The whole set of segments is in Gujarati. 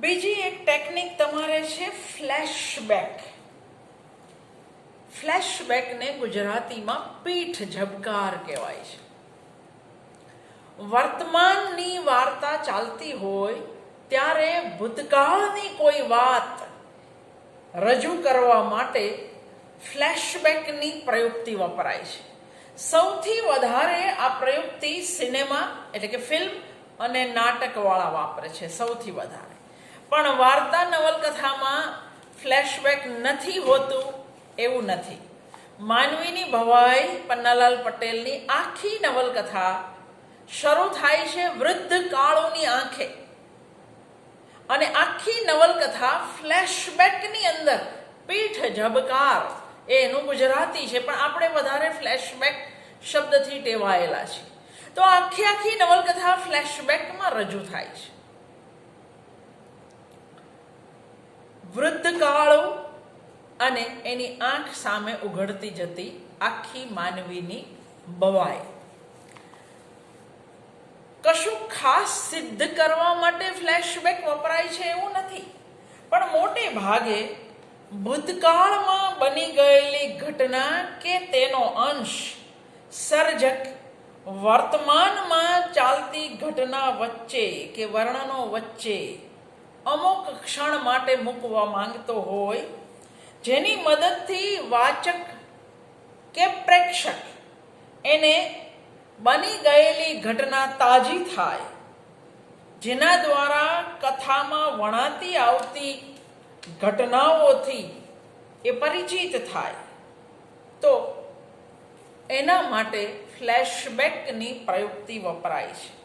બીજી એક ટેકનિક તમારે છે ફ્લેશબેક. ફ્લેશબેકને ગુજરાતીમાં પીઠ ઝબકાર કહેવાય છે. વર્તમાનની વાર્તા ચાલતી હોય ત્યારે ભૂતકાળની કોઈ વાત રજૂ કરવા માટે ફ્લેશબેકની પ્રયુક્તિ વપરાય છે. સૌથી વધારે આ પ્રયુક્તિ સિનેમા એટલે કે ફિલ્મ અને નાટકવાળા વાપરે છે, સૌથી વધારે. પણ વાર્તા નવલકથામાં ફ્લેશબેક નથી હોતું એવું નથી. માનવીની ભવાઈ પન્નાલાલ પટેલની આખી નવલકથા શરૂ થાય છે વૃદ્ધ કાળોની આંખે. અને આખી નવલકથા ફ્લેશબેકની અંદર પીઠ ઝબકાર. એ એનું ગુજરાતી છે, પણ આપણે વધારે ફ્લેશબેક શબ્દથી ટેવાયેલા છીએ. તો આખી આખી નવલકથા ફ્લેશબેકમાં રજૂ થાય છે. વૃદ્ધ કાળો અને એની આંખ સામે ઉઘડતી જતી આખી માનવીની બવાય કશું ખાસ સિદ્ધ કરવા માટે ફ્લેશબેક વપરાય છે એવું નથી. પણ મોટે ભાગે ભૂતકાળમાં બની ગયેલી ઘટના કે તેનો અંશ સર્જક વર્તમાનમાં ચાલતી ઘટના વચ્ચે કે વર્ણનો વચ્ચે અમુક ક્ષણ માટે મૂકવા માંગતો હોય, જેની મદદથી વાચક કે પ્રેક્ષક એને બની ગયેલી ઘટના તાજી થાય, જેના દ્વારા કથામાં વણાતી આવતી ઘટનાઓથી એ પરિચિત થાય. તો એના માટે ફ્લેશબેકની પ્રયુક્તિ વપરાય છે.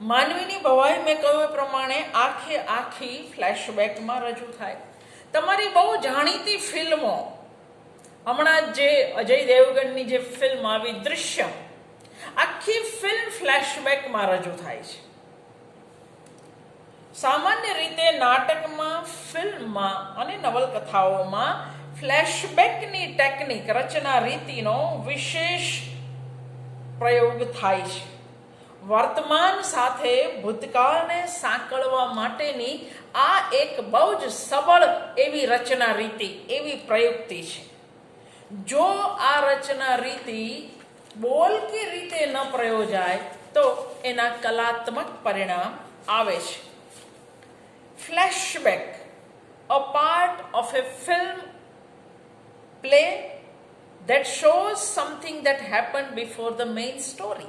માનવીની ભવાઈ મેં કહ્યું એ પ્રમાણે આખે આખી ફ્લેશબેકમાં રજૂ થાય. તમારી બહુ જાણીતી ફિલ્મો, હમણાં જે અજય દેવગણની જે ફિલ્મ આવી દૃશ્યમ આખી ફિલ્મ ફ્લેશબેકમાં રજૂ થાય છે. સામાન્ય રીતે નાટકમાં, ફિલ્મમાં અને નવલકથાઓમાં ફ્લેશબેકની ટેકનિક, રચના, રીતિનો વિશેષ પ્રયોગ થાય છે. વર્તમાન સાથે ભૂતકાળને સાંકળવા માટેની આ એક બહુ જ સબળ એવી રચના રીતિ, એવી પ્રયુક્તિ છે. જો આ રચના રીતિ બોલ કે રીતે ન પ્રયોજાય, તો એના કલાત્મક પરિણામ આવે છે. Flashback a part of a film play that shows something that happened before the main story.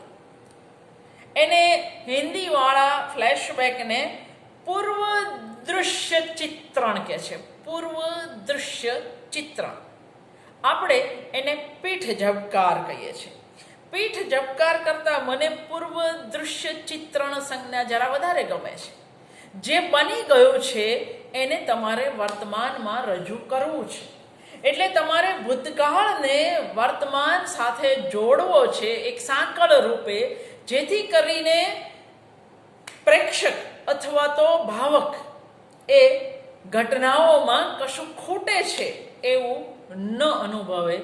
એને હિન્દીવાળા ફ્લેશબેકને પૂર્વ દૃશ્ય ચિત્રણ કહે છે. પૂર્વ દૃશ્ય ચિત્રણ. આપણે એને પીઠ ઝબકાર કહીએ છીએ. પીઠ ઝબકાર કરતાં મને પૂર્વ દૃશ્ય ચિત્રણ સંજ્ઞા જરા વધારે ગમે છે. જે બની ગયું છે, એને તમારે વર્તમાનમાં રજૂ કરવું છે. એટલે તમારે ભૂતકાળને વર્તમાન સાથે જોડવો છે, એક સાંકળ રૂપે જેથી કરીને પ્રેક્ષક અથવા તો ભાવક એ ઘટનાઓમાં કશું ખૂટે છે એવું ન અનુભવે.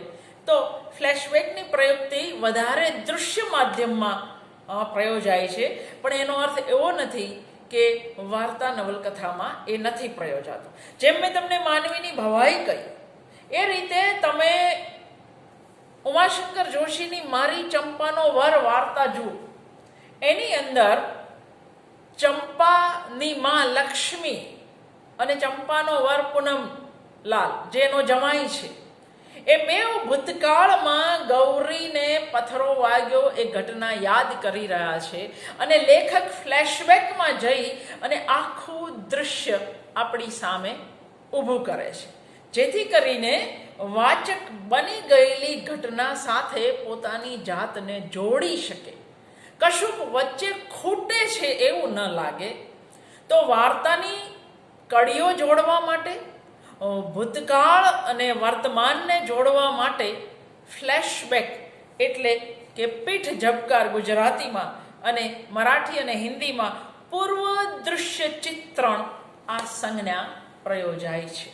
તો ફ્લેશબેકની પ્રયુક્તિ વધારે દૃશ્ય માધ્યમમાં પ્રયોજાય છે. પણ એનો અર્થ એવો નથી કે વાર્તા નવલકથામાં એ નથી પ્રયોજાતો. જેમ મેં તમને માનવીની ભવાઈ કહી, એ રીતે તમે ઉમાશંકર જોશીની મારી ચંપાનો વર વાર્તા જુઓ. એની અંદર ચંપાની માં લક્ષ્મી અને ચંપાનો વર પૂનમ જેનો જમાઈ છે. એ બે ભૂતકાળમાં ગૌરીને પથરો વાગ્યો, એ ઘટના યાદ કરી રહ્યા છે અને લેખક ફ્લેશબેકમાં જઈ અને આખું દૃશ્ય આપણી સામે ઊભું કરે છે. જેથી કરીને વાચક બની ગયેલી ઘટના સાથે પોતાની જાતને જોડી શકે. કશુંક વચ્ચે ખૂટે છે એવું ન લાગે. તો વાર્તાની કડીઓ જોડવા માટે ભૂતકાળ અને વર્તમાનને જોડવા માટે ફ્લેશબેક એટલે કે પીઠ ઝબકાર ગુજરાતીમાં અને મરાઠી અને હિન્દીમાં પૂર્વ દૃશ્ય ચિત્રણ આ સંજ્ઞા પ્રયોજાય છે.